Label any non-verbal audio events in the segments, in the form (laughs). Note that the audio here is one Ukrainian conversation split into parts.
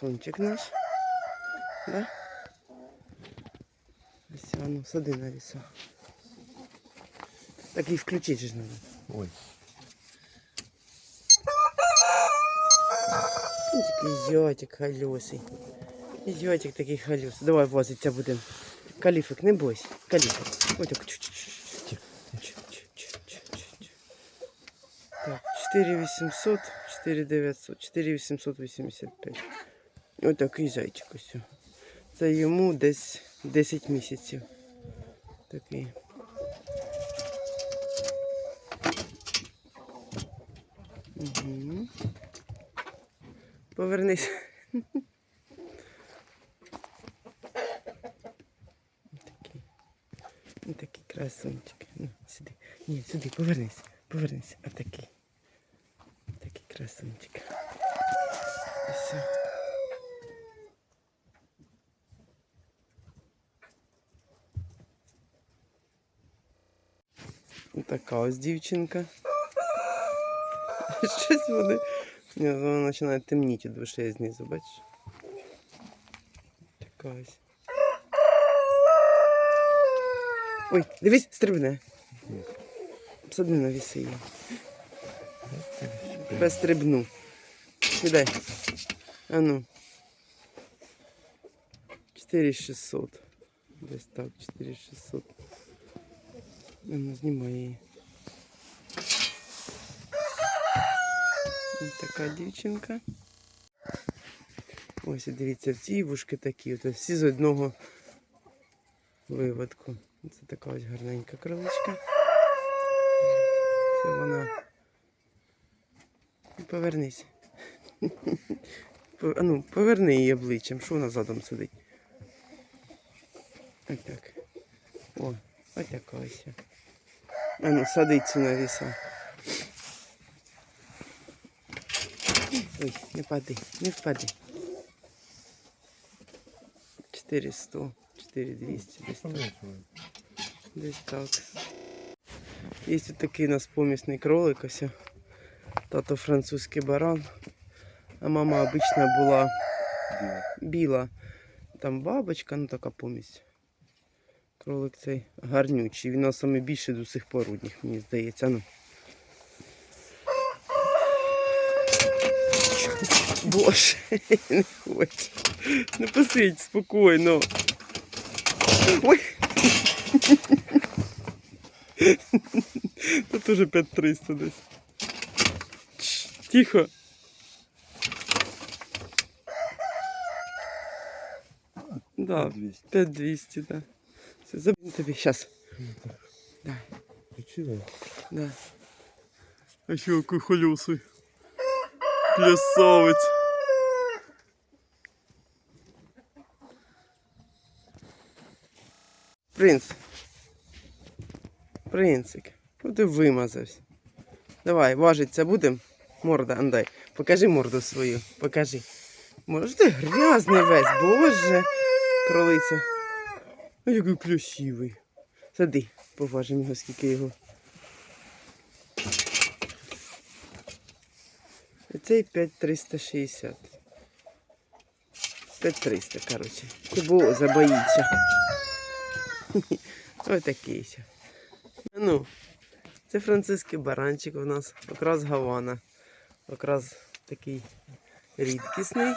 красунчик наш. Да? Ось, а ну, сади на віса. Так і включити ж треба. Ой. Ну, такий зятик халюсий. Зятик такий халюсий. Давай возиться будемо. Каліфик, не бойся. Каліфик. Ой, так. чу-чу-чу. Чу-чу-чу-чу-чу-чу. Так, 4800, 4900, 4885. Ось такий зайчик ось. Це йому десь 10 місяців. Такий. Угу. Повернись. Ось такий красунчик. Ну, сюди. Ні, сюди, повернись. Повернись. Отакий. Такий красунчик. Ось. Така ось дівчинка. (laughs) Щось вони. Ні, воно починає темніти від душі знизу, бачиш? Така ось. Ой, дивись, стрибне. Садни на віси її. Тебе стрибну. Сідай. А ну. 4600. Десь так, 4600. А ну, знімай її. Ось така дівчинка. Ось і дивіться, ці вушки такі, от всі з одного виводку. Це така ось гарненька криличка. Це вона. Повернись. По- А ну, поверни її обличчям, що вона задом сидить. Ось так. О, ось така ось. А ну, садиться на віса. Ой, не падай, не впади. 400, 4200, десь так. Десь так. Є тут такий у нас помісний кролик, ось. Тато французький баран. А мама обична була біла. Там бабочка, ну така помість. Кролик цей гарнючий. Він у нас найбільший до сих пор у мені здається. Ну. Боже, (laughs) не хочу. Не посидь спокійно. Ой. Тут уже 5300 десь. Тихо. Да, 5200, да. Все, забудь тобі, сейчас. Да, да. А ще який холюсий. Красавець. Принц. Принцик. Ну ти вимазався. Давай, важиться будем. Морда, андай. Покажи морду свою. Покажи. Може, ти грязний весь, боже. Кролиця. А який красивий. Сади, поважимо його, скільки його. Цей 5360. 5300, коротше. Кубо забоїться. (laughs) Ось такий. Ну, це французький баранчик у нас, якраз Гавана. Якраз такий рідкісний.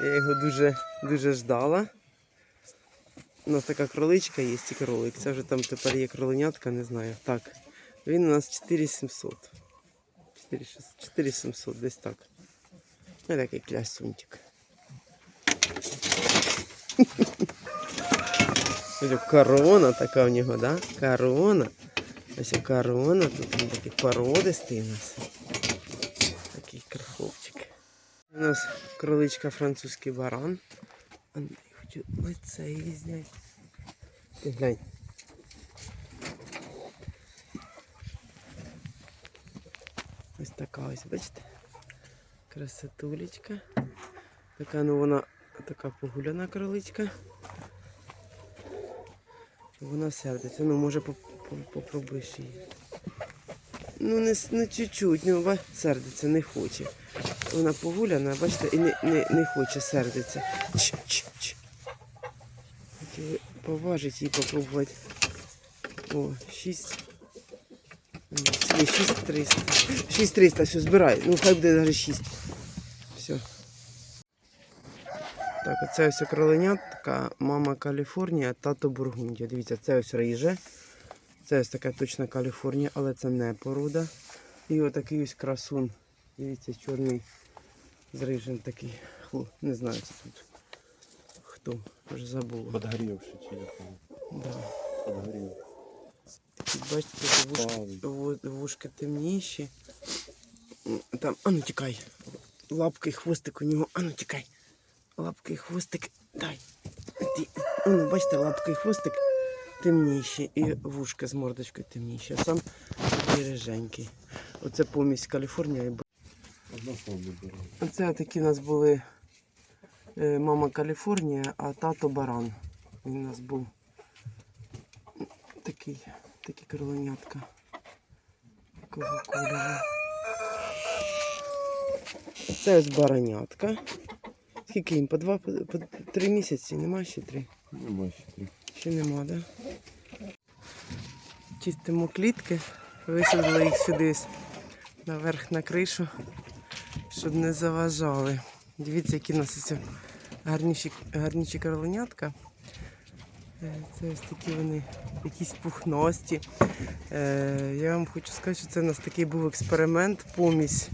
Я його дуже, дуже ждала. У нас така кроличка є, і кролик. Це вже там тепер є кроленятка, не знаю. Так. Він у нас 4700. 4700, десь так. Ось такий клясунчик. Корона така в нього, да? Корона. Ось корона, тут він такий породистий у нас. Такий краховчик. У нас кроличка французький баран. Хочу лице її зняти. Ти глянь. Ось така ось, бачите? Красотулечка. Така, ну вона така погуляна кроличка. Вона сердиться. Ну, може поп- поп- попробуєш її. Ну, не, не чуть-чуть, ну, сердиться, не хоче. вона погуляна, бачите, і не, не, не хоче сердиться. Ч, ч, Хотіли поважити попробувати. О, 6. 6300. 6300, все, збирай. Ну, хай буде навіть 6. Все. Так, оце ось кроленятка, мама Каліфорнія, тато Бургундія. Дивіться, це ось ріже. Це ось така точна Каліфорнія, але це не поруда. І отакий ось красун. Дивіться, чорний з рижем такий. Хло, не знаю, це тут. Хто? Вже забула. Подгоревший телефон. Да. Подгорел. Такі, бачите, вушки, ву- вушки темніші. Там, ану тікай. Лапки і хвостик у нього. Ану тікай. Лапки і хвостик. Дай. Ти. Ану, бачите, лапки і хвостик темніші. І вушка з мордочкою темніші. А сам такий риженький. Оце помість Каліфорнія і Однофонный был. Оце такі у нас були мама Каліфорнія, а тато Баран. Він у нас був такий, такі. Такого кольору. Це ось баранятка. Скільки їм? По два, по, три місяці, нема ще три. Ну, больше три. Ще нема, да? Чистимо клітки, висадили їх сюди наверх на кришу, щоб не заважали. Дивіться, які у нас гарніші, гарніші кроленятка. Е, Це ось такі вони якісь пухності. Е, Я вам хочу сказати, що це у нас такий був експеримент, помість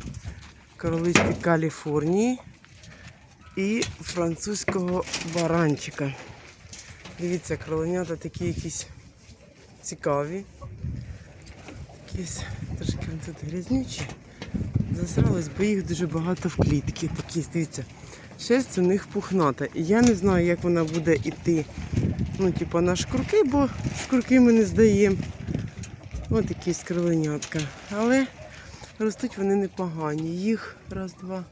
королички Каліфорнії і французького баранчика. Дивіться, кроленята такі якісь цікаві. Якісь трошки тут грязнючі. Засрались, бо їх дуже багато в клітки. Такі, дивіться, шерсть у них пухната. І я не знаю, як вона буде йти. Ну, типу, на шкурки, бо шкурки ми не здаємо. Ось якісь кроленятка. Але ростуть вони непогані. Їх раз, два,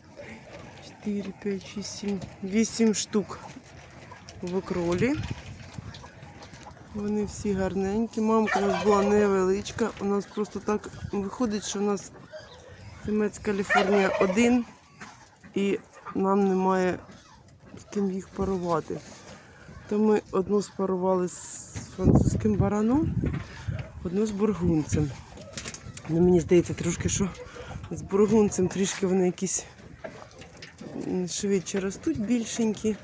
чотири, п'ять, шість, сім, вісім штук в окролі. Вони всі гарненькі. Мамка у нас була невеличка. У нас просто так виходить, що у нас Семець Каліфорнія один і нам немає з ким їх парувати. То ми одну спарували з французьким бараном, одну з бургунцем. Ну, мені здається, трошки, що з бургунцем трішки вони якісь швидше ростуть, більшенькі.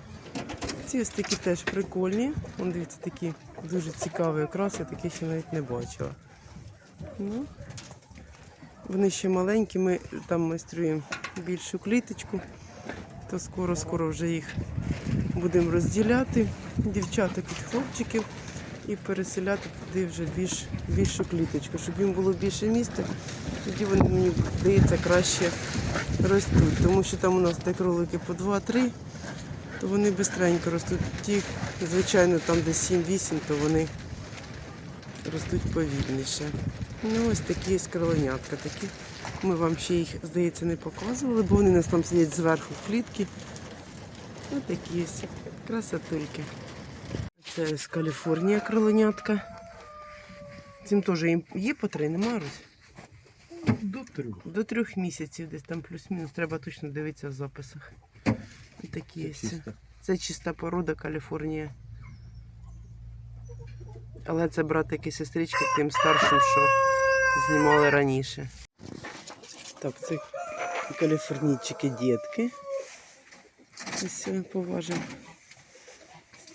Ці ось такі теж прикольні. Вон дивіться, такі дуже цікаві окрас, я таких ще навіть не бачила. Ну, вони ще маленькі, ми там майструємо більшу кліточку, то скоро-скоро вже їх будемо розділяти, дівчаток від хлопчиків, і переселяти туди вже більш, більшу кліточку, щоб їм було більше місця. Тоді вони, мені здається, краще ростуть. Тому що там у нас де кролики по 2-3, то вони швидко ростуть. Ті, звичайно, там де 7-8, то вони ростуть повільніше. Ну, ось такі ось кроленятка. Такі. Ми вам ще їх, здається, не показували, бо вони у нас там сидять зверху в клітці. Ось такі ось красотульки. Це з Каліфорнія кроленятка. Цим теж їм є по три, нема Русь? До трех. До трьох місяців, десь там плюс-мінус. Треба точно дивитися в записах. Ось такі ось. Чисто. Це чиста порода Каліфорнія. Але це братик і сестричка тим старшим, що знімали раніше. Так, це каліфорнійчики дітки. Ось поважимо.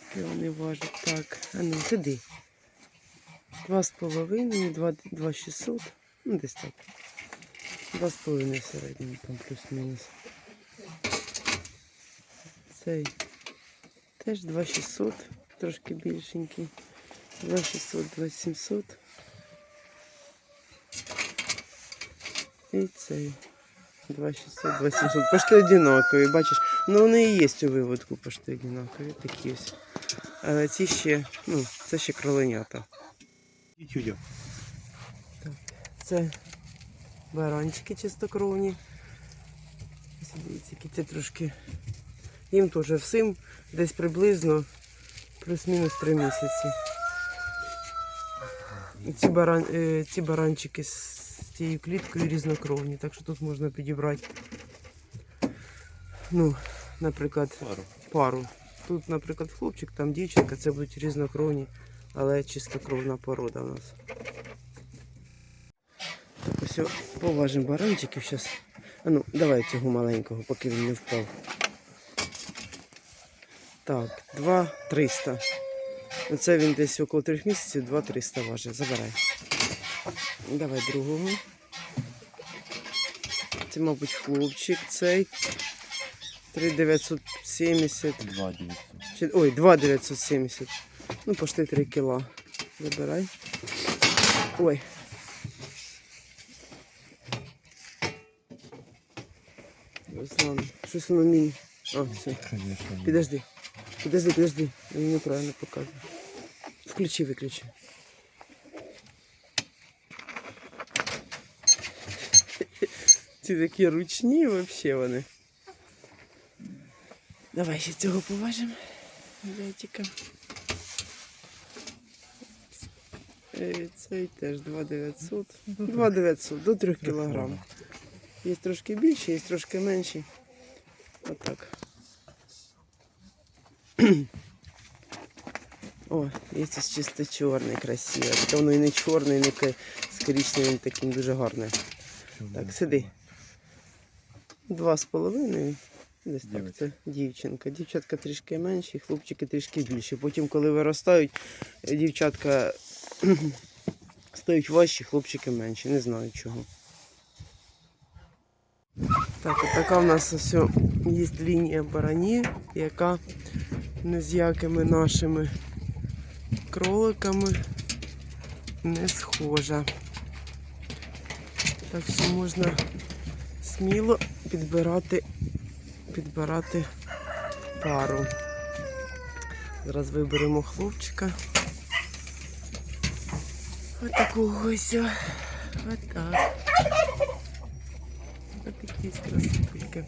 Скільки вони важать. Так, а ну, сиди. Два з половиною, два, 600. Ну, десь так. Два з половиною в середньому, там плюс-мінус. Цей теж 2600, трошки більшенький. 2600, 2700. І цей 2600, 2700. Пошти одинакові, бачиш. Ну вони і є у виводку пошти одинакові, такі ось. Але ці ще, ну, це ще кроленята. Тюдя. Це баранчики чистокровні. Ось Дивіться, які це трошки. Їм теж всім десь приблизно плюс-мінус 3 місяці. Ці, баран, е, ці баранчики з цією кліткою різнокровні, так що тут можна підібрати ну, наприклад, Пару. пару. Тут, наприклад, хлопчик, там дівчинка, це будуть різнокровні, але чистокровна порода у нас. Так, ось поважимо баранчиків зараз. А ну, давай цього маленького, поки він не впав. Так, 2-300. Оце він десь около трьох місяців, 2-300 важить. Забирай. Давай другого. Це, мабуть, хлопчик цей. 3970. Два девятьсот. Чи- Ой, 2,970. Ну, пошти 3 кіла. Забирай. Ой. Руслан, щось воно мені. А, все. Підожди. Підожди, підожди. Він неправильно показує. Включи, виключи. Ці (laughs) такі ручні взагалі вони. Давай ще цього поважимо. Зайчика. Цей теж 2900. 2900 до 3 кг. Є трошки більші, є трошки менші. Отак. (clears throat) О, ось чисто чорний, красивий. Таке воно і не чорний, не ка- з таким дуже гарне. Так, сиди. Два з половиною. Десь так, це дівчинка. Дівчатка трішки менші, хлопчики трішки більші. Потім, коли виростають, е, дівчатка (clears throat) стають важчі, хлопчики менші. Не знаю чого. Так, така в нас ось є лінія барані, яка не з якими нашими кроликами не схожа. Так що можна сміло підбирати, підбирати пару. Зараз виберемо хлопчика. Ось. о. Отак. Отакі ось красотульки.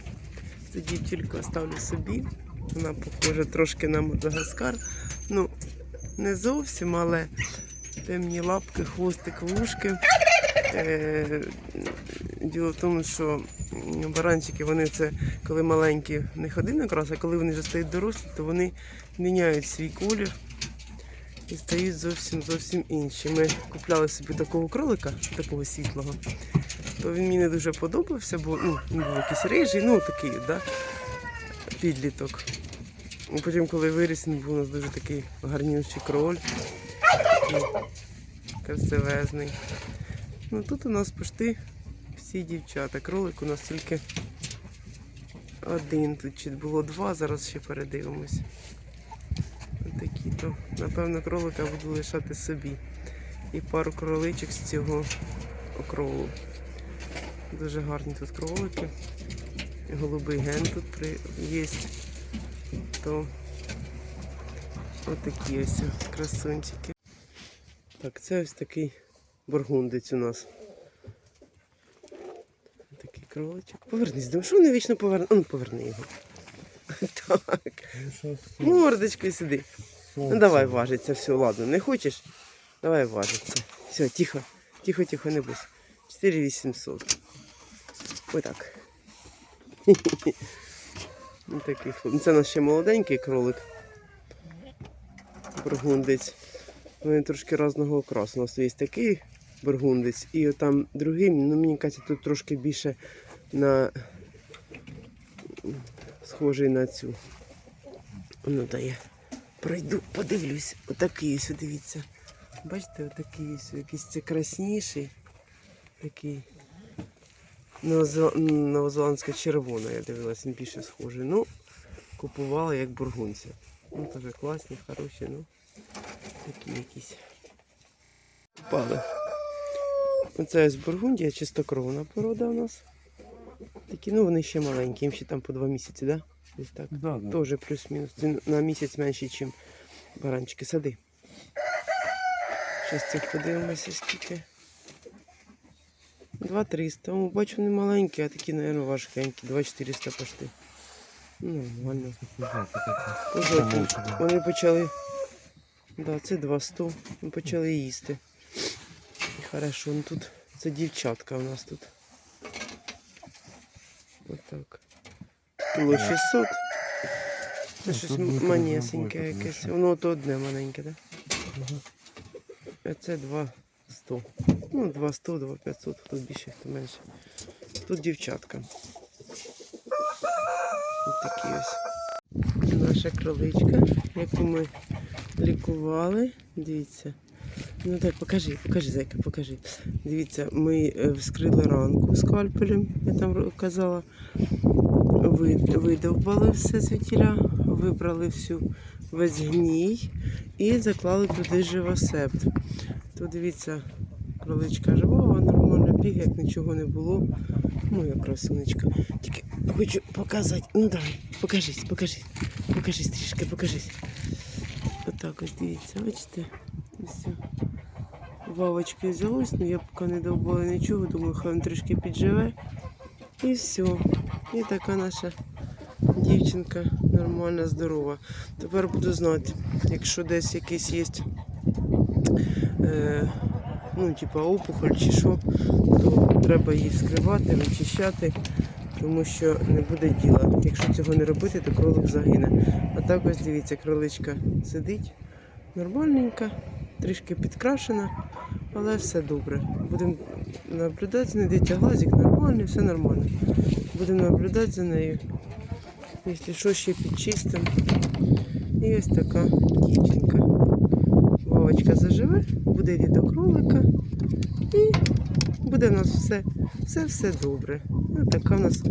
Цю дівчинку оставлю собі. Вона похожа трошки на Мадагаскар. Ну, не зовсім, але темні лапки, хвостик, вушки. Е, діло в тому, що баранчики, вони це коли маленькі, в них один окрас, а коли вони вже стають дорослі, то вони міняють свій колір і стають зовсім зовсім інші. Ми купляли собі такого кролика, такого світлого. То він мені не дуже подобався, бо ну, він був якийсь рижий, ну такий, да? підліток. Потім, коли виріс, він був у нас дуже такий гарнющий кроль. Красивезний. Ну тут у нас пошти всі дівчата. Кролик у нас тільки один. Тут чи було два, зараз ще передивимось. Отакі то. Напевно, кролика буду лишати собі. І пару кроличок з цього окролу. Дуже гарні тут кролики. Голубий ген тут є. То отакі ось красунчики. Так, це ось такий бургундець у нас. Такий кроличок. Повернись, думаю, що вони вічно поверне. Ну, поверни його. (laughs) Так. Ну, Мордочкою сиди. Ну давай важиться, все, ладно, не хочеш? Давай важиться. Все, тихо, тихо, тихо, не бойся. 4800. Ось так. Ну, такий хлоп- ну, Це у нас ще молоденький кролик. Бургундець. Вони трошки різного окрасу. У нас є такий бургундець. І там другий, ну мені кажеться, тут трошки більше на схожий на цю. Ну, да я пройду, подивлюсь. Отакий ось, дивіться. Бачите, отакий ось, якийсь це красніший. Такий. Новозел- Новозеландська червона, я дивилась, він більше схожий. Ну, купувала як бургунця. Ну, теж класні, хороші, ну. Такі якісь. Купали. Оце ось бургундія, чистокровна порода у нас. Такі, ну вони ще маленькі, їм ще там по два місяці, да? Десь так. Да, да. Тоже плюс-мінус. Це на місяць менше, ніж баранчики. Сади. Щас цих подивимося, скільки. 2-300. О, бачу, вони маленькі, а такі, мабуть, важкенькі. 2-400 пошти. Ну, нормально. Да, мовчки. Вони почали. Да, це 200. Ми почали їсти. І хорошо, ну тут це дівчатка у нас тут. Отак. Кіло 600. Це щось тут манесеньке якесь. Воно то одне маленьке, так? А це 200. Ну, 200, 2500, хто більше, хто менше. Тут дівчатка. Ось такі ось. Наша кроличка, яку ми лікували. Дивіться. Ну так, покажи, покажи, зайка, покажи. Дивіться, ми е, вскрили ранку скальпелем, я там казала. Видовбали все звідтіля, вибрали всю весь гній і заклали туди живосепт. Тут дивіться, кроличка жива, нормально бігає, як нічого не було. Моя красунечка. Тільки хочу показати. Ну давай, покажись, покажись. Покажись трішки, покажись. Отак ось дивіться, бачите? Все. Вавочки взялось, але я поки не довбала нічого, думаю, хай він трішки підживе. І все. І така наша дівчинка нормальна, здорова. Тепер буду знати, якщо десь якийсь є, е, ну, типа опухоль чи що, то треба її вскривати, вичищати, тому що не буде діла. Якщо цього не робити, то кролик загине. А так ось дивіться, кроличка сидить нормальненька, трішки підкрашена, але все добре. Будемо наблюдати дитя глазик нормальний, все нормально. Будемо наблюдати за нею. Якщо що, ще підчистимо. І ось така дівчинка. Вовочка заживе, буде до кролика. І буде в нас все, все, все добре. Ось така в нас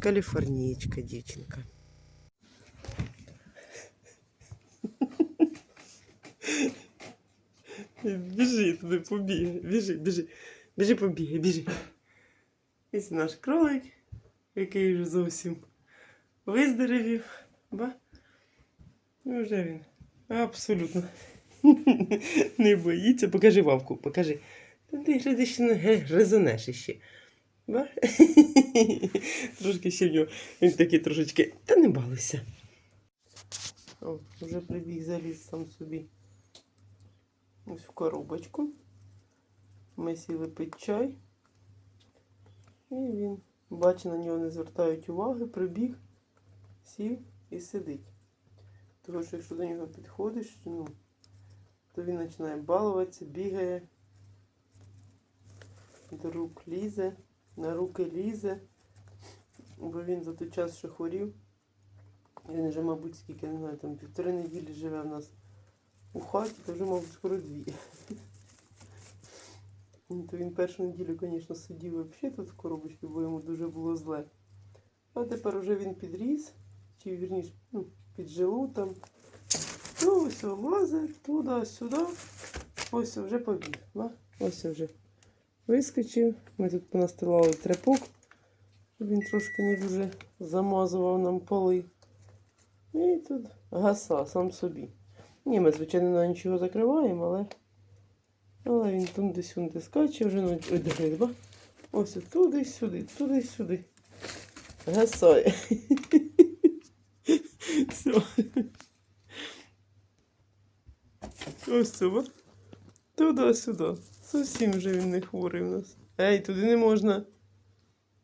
каліфорнійська дівчинка. Біжи туди, побігай, біжи, біжи, біжи, побігай, біжи. Ось наш кролик, який вже зовсім виздоровів. Ба? Ну, вже він абсолютно (laughs) не боїться. Покажи вавку, покажи. Ти гляди, ще не іще. (laughs) Трошки ще в нього. Він такий трошечки. Та не балуйся. О, вже прибіг заліз сам собі. Ось в коробочку. Ми сіли пить чай. І він, бачить, на нього не звертають уваги, прибіг, сів і сидить. Тому що якщо до нього підходиш, ну, то він починає балуватися, бігає, до рук лізе, на руки лізе. Бо він за той час, що хворів, він вже, мабуть, скільки, не знаю, там півтори неділі живе в нас у хаті, то вже, мабуть, скоро дві. Ну, То він першу неділю, звісно, сидів взагалі тут в коробочці, бо йому дуже було зле. А тепер вже він підріс, чи вірніше, ну, піджилу там. Ось лазить туди-сюди. Ось вже побіг. Да? Ось вже вискочив. Ми тут понастилали тряпок, він трошки не дуже замазував нам поли. І тут гаса сам собі. Ні, ми, звичайно, на нічого закриваємо, але. Але він туди-сюди скаче вже ну. Ось туди-сюди, туди-сюди. Гасає. (laughs) Все. Ось це. Туди-сюди. Зовсім вже він не хворий у нас. Ей, туди не можна.